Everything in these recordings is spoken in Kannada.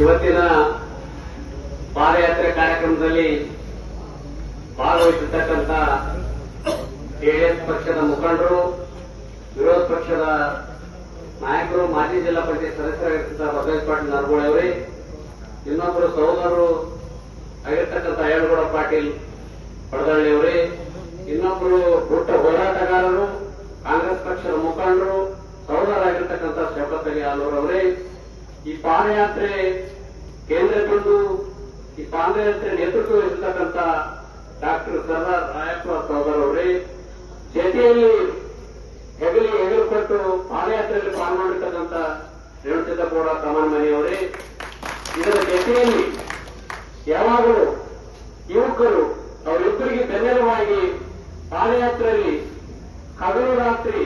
ಇವತ್ತಿನ ಪಾದಯಾತ್ರೆ ಕಾರ್ಯಕ್ರಮದಲ್ಲಿ ಭಾಗವಹಿಸಿರ್ತಕ್ಕಂಥ ಜೆಡಿಎಸ್ ಪಕ್ಷದ ಮುಖಂಡರು, ವಿರೋಧ ಪಕ್ಷದ ನಾಯಕರು, ಮಾಜಿ ಜಿಲ್ಲಾ ಪಂಚಾಯತ್ ಸದಸ್ಯರಾಗಿರ್ತಕ್ಕಂಥ ಬಸವೇಶ್ ಪಾಟೀಲ್ ನರಗೋಳಿ ಅವರೇ, ಇನ್ನೊಬ್ಬರು ಸಹೋದರರು ಆಗಿರ್ತಕ್ಕಂಥ ಅಯ್ಯನಗೌಡ ಪಾಟೀಲ್ ಪಡದಳ್ಳಿಯವರೇ ಇನ್ನೊಬ್ಬರು ಪುಟ್ಟ ಹೋರಾಟಗಾರರು, ಕಾಂಗ್ರೆಸ್ ಪಕ್ಷದ ಮುಖಂಡರು ಸಹೋದರಾಗಿರ್ತಕ್ಕಂಥ ಶೌಕತ್ ಅಲಿ ಈ ಪಾದಯಾತ್ರೆ ಕೇಂದ್ರ ಬಿಂದು ಈ ಪಾದಯಾತ್ರೆ ನೇತೃತ್ವ ವಹಿಸತಕ್ಕಂಥ ಡಾಕ್ಟರ್ ಸರ್ದಾರ್ ರಾಯಪ್ಪ ಸಹೋದರ ಅವರೇ, ಜತೆಯಲ್ಲಿ ಹೆಗಲಿ ಹೆಗಲು ಕೊಟ್ಟು ಪಾದಯಾತ್ರೆಯಲ್ಲಿ ಪಾಲ್ಗೊಂಡಿರ್ತಕ್ಕಂಥ ರೇಣುಸಿದ್ದಗೌಡ ಕಮನ್ ಮನೆಯವರೇ ಇದರ ಜತೆಯಲ್ಲಿ ಯಾವಾಗಲೂ ಯುವಕರು ಅವರಿಬ್ಬರಿಗೆ ಬೆನ್ನೆಲುವಾಗಿ ಪಾದಯಾತ್ರೆಯಲ್ಲಿ ಹಗಲು ರಾತ್ರಿ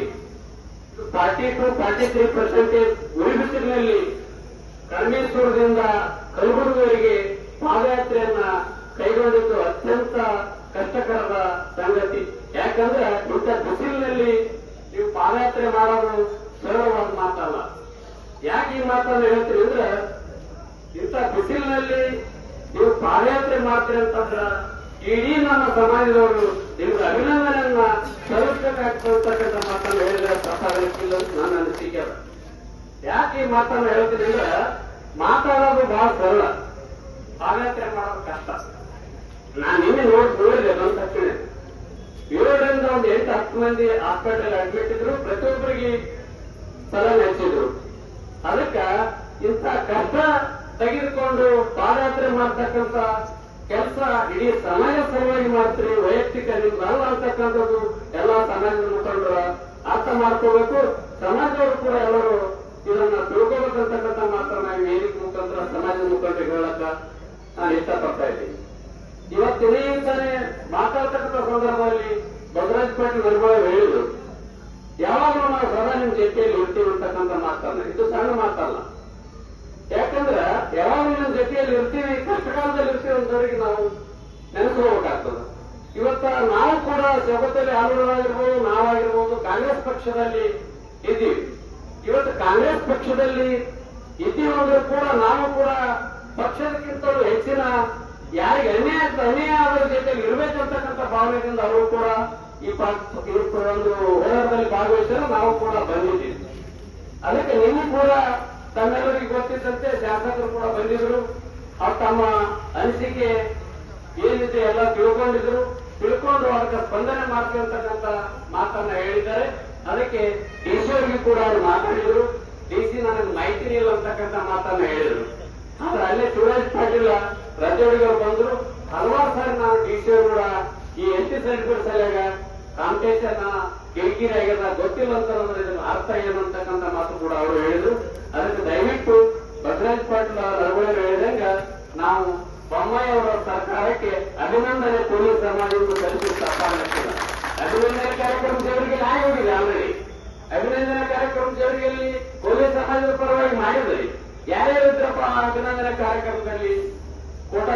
forty to forty three percentage ಉರಿಬಿಸಿಲಿನಲ್ಲಿ ಕರ್ಮೇಶ್ವರದಿಂದ ಕಲಬುರಗಿವರೆಗೆ ಪಾದಯಾತ್ರೆಯನ್ನ ಕೈಗೊಂಡಿದ್ದು ಅತ್ಯಂತ ಕಷ್ಟಕರದ ಸಂಗತಿ. ಯಾಕಂದ್ರೆ ಇಂಥ ಬಿಸಿಲಿನಲ್ಲಿ ನೀವು ಪಾದಯಾತ್ರೆ ಮಾಡೋದು ಸರಳವಾದ ಮಾತಲ್ಲ. ಯಾಕೆ ಈ ಮಾತನ್ನು ಹೇಳ್ತೀರಿ ಅಂದ್ರೆ, ಇಂಥ ಬಿಸಿಲಿನಲ್ಲಿ ನೀವು ಪಾದಯಾತ್ರೆ ಮಾಡ್ತೀರಿ ಅಂತಂದ್ರ ಇಡೀ ನಮ್ಮ ಸಮಾಜದವರು ನಿಮ್ಗೆ ಅಭಿನಂದನೆಯನ್ನ ಸಲ್ಲಿಸಬೇಕಾಗ್ತಕ್ಕಂಥ ಮಾತನ್ನು ಹೇಳಿದ್ರೆ ತಪ್ಪಾಗಲಿಕ್ಕಿಲ್ಲ ನನ್ನ ಅನಿಸಿಕೆ ಯಾಕೆ ಈ ಮಾತನ್ನು ಹೇಳ್ತೀನಿ ಅಂದ್ರೆ ಮಾತಾಡೋದು ಬಹಳ ಸರಳ. ಪಾದಯಾತ್ರೆ ಮಾಡೋದು ಕಷ್ಟ. ನಾನು ನಿನ್ನೆ ನೋಡಿ ನೋಡಿದೆ ನನ್ನ ತಕ್ಷಣ ಏಳರಿಂದ ಒಂದು ಎಂಟು, ಹತ್ತು ಮಂದಿ ಹಾಸ್ಪಿಟಲ್ ಅಡ್ಮಿಟ್ ಇದ್ರು, ಪ್ರತಿಯೊಬ್ಬರಿಗೆ ಸಲಹೆ ಹಚ್ಚಿದ್ರು ಅದಕ್ಕ ಇಂಥ ಕಷ್ಟ ತೆಗೆದುಕೊಂಡು ಪಾದಯಾತ್ರೆ ಮಾಡ್ತಕ್ಕಂಥ ಕೆಲಸ ಇಡೀ ಸಮಾಜ ಸಲುವಾಗಿ ಮಾಡ್ತೀರಿ, ವೈಯಕ್ತಿಕ ನಿಮ್ಗೆ ಅಲ್ಲ ಅಂತಕ್ಕಂಥದ್ದು ಎಲ್ಲ ಸಮಾಜದ ಮುಖಂಡರ ಅರ್ಥ ಮಾಡ್ಕೋಬೇಕು. ಸಮಾಜದವರು ಕೂಡ ಎಲ್ಲರೂ ಇದನ್ನ ತಿಳ್ಕೋಬೇಕಂತಕ್ಕಂಥ ಮಾತ್ರ ನಾವು ವೇದಿಕೆ ಮುಖಾಂತರ ಸಮಾಜದ ಮುಖಾಂತರ ಹೇಳಕ್ಕ ನಾನು ಇಷ್ಟಪಡ್ತಾ ಇದ್ದೀನಿ. ಮಾತಾಡ್ತಕ್ಕಂಥ ಸಂದರ್ಭದಲ್ಲಿ ಬಸವರಾಜ್ ಪಾಟೀಲ್ ಹೇಳಿದ್ರು. ಯಾವಾಗಲೂ ನಾವು ಸದಾ ನಿಮ್ ಜೊತೆಯಲ್ಲಿ ಇರ್ತೀವಿ ಅಂತಕ್ಕಂಥ ಮಾತನ್ನ. ಇದು ಸಣ್ಣ ಮಾತಲ್ಲ. ಯಾಕಂದ್ರೆ ಯಾವಾಗಲೂ ನಿಮ್ಮ ಜೊತೆಯಲ್ಲಿ ಇರ್ತೀವಿ, ಕಷ್ಟಕಾಲದಲ್ಲಿ ಇರ್ತೀವಿ ಅಂತವರಿಗೆ ನಾವು ನೆನೆಸ್ಕೋಬೇಕಾಗ್ತದೆ ಇವತ್ತ ನಾವು ಕೂಡ ಜಗತ್ತಲ್ಲಿ ಆಲೂರಾಗಿರ್ಬೋದು ನಾವಾಗಿರ್ಬೋದು ಕಾಂಗ್ರೆಸ್ ಪಕ್ಷದಲ್ಲಿ ಇದ್ದೀವಿ. ಇವತ್ತು ಕಾಂಗ್ರೆಸ್ ಪಕ್ಷದಲ್ಲಿ ಇದ್ದೀವಿ ಅಂದ್ರೆ ಕೂಡ ನಾವು ಕೂಡ ಪಕ್ಷಕ್ಕಿಂತಲೂ ಹೆಚ್ಚಿನ ಯಾರಿಗೆ ಅನ್ಯಾಯ ಅನ್ಯಾಯ ಅವರ ಜೊತೆಗೆ ಇರಬೇಕಂತಕ್ಕಂಥ ಭಾವನೆಯಿಂದ ಅವರು ಕೂಡ ಈ ಒಂದು ಹೋರಾಟದಲ್ಲಿ ಭಾಗವಹಿಸಲು ನಾವು ಕೂಡ ಬಂದಿದ್ದೀವಿ. ಅದಕ್ಕೆ ನಿನ್ನೆ ಕೂಡ ತಮ್ಮೆಲ್ಲರಿಗೂ ಗೊತ್ತಿದ್ದಂತೆ ಶಾಸಕರು ಕೂಡ ಬಂದಿದ್ರು. ಅವ್ರು ತಮ್ಮ ಅನಿಸಿಕೆ ಏನಿದೆ ಎಲ್ಲ ತಿಳ್ಕೊಂಡಿದ್ರು. ತಿಳ್ಕೊಂಡು ಅದಕ್ಕೆ ಸ್ಪಂದನೆ ಮಾಡ್ತಿರ್ತಕ್ಕಂಥ ಮಾತನ್ನ ಹೇಳಿದ್ದಾರೆ. ಅದಕ್ಕೆ ಡಿಸಿ ಅವರಿಗೆ ಕೂಡ ಅವರು ಮಾತಾಡಿದ್ರು. ಡಿಸಿ ನನಗೆ ಮಾಹಿತಿ ಇಲ್ಲ ಅಂತಕ್ಕಂಥ ಮಾತನ್ನ ಹೇಳಿದ್ರು. ಆದ್ರೆ ಅಲ್ಲೇ ಶಿವರಾಜ್ ಪಾಟೀಲ್ ರಜೋಡಿಗೆ ಅವರು ಬಂದ್ರು. ಹಲವಾರು ಸಾರಿ ನಾನು ಡಿಸಿ ಅವರು ಕೂಡ ಈ ಎಂಟಿ ಸರ್ಟಿಫಿಕೇಟ್ ಸರಿಯಾಗ ಕಾಂಪಿಟೇಷನ್ ಕಿರಿಕಿರಿ ಆಗ್ಯದ, ಗೊತ್ತಿಲ್ಲ ಅಂತ ಅರ್ಥ ಏನು ಅಂತಕ್ಕಂಥ ಮಾತು ಕೂಡ ಅವರು ಹೇಳಿದ್ರು. ಅದಕ್ಕೆ ದಯವಿಟ್ಟು ಬಸವರಾಜ್ ಪಾಟೀಲ್ ರಘುವರ್ ಹೇಳಿದಂಗ ನಾವು ಬೊಮ್ಮಾಯಿ ಅವರ ಸರ್ಕಾರಕ್ಕೆ ಅಭಿನಂದನೆ ಪೊಲೀಸ್ ಸಮಾಜವನ್ನು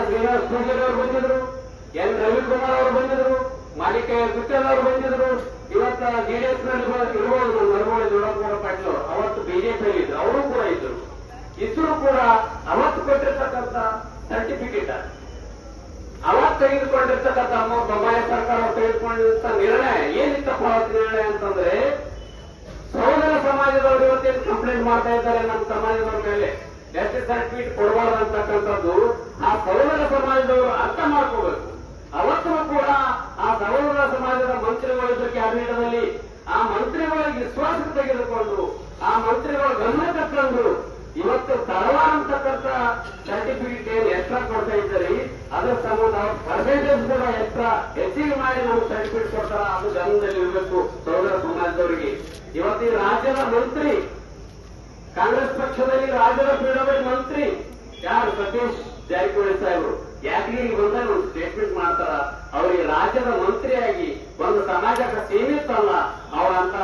ಶ್ರೀನಿವಾಸ ಪೂಜಾರಿ ಅವರು ಬಂದಿದ್ರು. ಎನ್ ರವಿಕುಮಾರ್ ಅವರು ಬಂದಿದ್ರು. ಮಾಲಿಕ ವಿಠಲ್ ಅವರು ಬಂದಿದ್ರು. ಇವತ್ತ ಜೆಡಿಎಸ್ನಲ್ಲಿ ಇರ್ಬೋದು ನರಗೋಳಿ ದೊಡ್ಡಗೌಡ ಪಾಟೀಲ್ ಅವತ್ತು ಬಿಜೆಪಿಯಲ್ಲಿ ಇದ್ರು ಅವರು ಕೂಡ ಇದ್ರು. ಇದ್ರು ಕೂಡ ಅವತ್ತು ಕೊಟ್ಟಿರ್ತಕ್ಕಂಥ ಸರ್ಟಿಫಿಕೇಟ್ ಅವತ್ತು ತೆಗೆದುಕೊಂಡಿರ್ತಕ್ಕಂಥ ಬೊಮ್ಮಾಯಿ ಸರ್ಕಾರ ತೆಗೆದುಕೊಂಡಿರುವಂತ ನಿರ್ಣಯ. ಏನಿತ್ತಪ್ಪ ಅವತ್ತು ನಿರ್ಣಯ ಅಂತಂದ್ರೆ ಸಹೋದರ ಸಮಾಜದವರು ಇವತ್ತೇನು ಕಂಪ್ಲೇಂಟ್ ಮಾಡ್ತಾ ಇದ್ದಾರೆ ನಮ್ಮ ಸಮಾಜದವ್ರ ಮೇಲೆ? ಎಸ್ ಸರ್ಟಿಫಿಕೇಟ್ ಕೊಡಬಾರ್ದು ಅಂತಕ್ಕಂಥದ್ದು ಆ ಸಹೋದರ ಸಮಾಜದವರು ಅರ್ಥ ಮಾಡ್ಕೋಬೇಕು. ಅವತ್ತು ಕೂಡ ಆ ಸಹೋದರ ಸಮಾಜದ ಮಂತ್ರಿಗಳಿದ್ರು ಕ್ಯಾಬಿನೆಟ್ನಲ್ಲಿ ಆ ಮಂತ್ರಿಗಳ ವಿಶ್ವಾಸ ತೆಗೆದುಕೊಂಡು, ಆ ಮಂತ್ರಿಗಳ ಗಮನ ತಕ್ಕಂಡು ಇವತ್ತು ತರವಾರ ಅಂತಕ್ಕಂಥ ಸರ್ಟಿಫಿಕೇಟ್ ಏನು ಎಕ್ಸ್ಟ್ರಾ ಕೊಡ್ತಾ ಇದ್ದಾರೆ. ಅದರ ಸಂಬಂಧ ಪರ್ಸೆಂಟೇಜ್ ಕೂಡ ಎಕ್ಸ್ಟ್ರಾ ಹೆಚ್ಚಿಗೆ ಮಾಡಿ ನಾವು ಸರ್ಟಿಫಿಕೇಟ್ ಕೊಡ್ತಾರ ಅದು ಗಮನದಲ್ಲಿ ಇರಬೇಕು ಸಹೋದರ ಸಮಾಜದವರಿಗೆ. ಇವತ್ತು ರಾಜ್ಯದ ಮಂತ್ರಿ ಕಾಂಗ್ರೆಸ್ ಪಕ್ಷದಲ್ಲಿ ರಾಜ್ಯದ ಪೀಠದ ಮಂತ್ರಿ. ಯಾರು? ಸತೀಶ್ ಜಾರಕಿಹೊಳಿ ಸಾಹೇಬರು. ಯಾದಗಿರಿಗೆ ಬಂದಾಗ ಸ್ಟೇಟ್ಮೆಂಟ್ ಮಾಡ್ತಾರ? ಅವರಿಗೆ ರಾಜ್ಯದ ಮಂತ್ರಿಯಾಗಿ ಒಂದು ಸಮಾಜಕ್ಕೆ ಸೀಮಿತ ಅಲ್ಲ ಅವರಂತ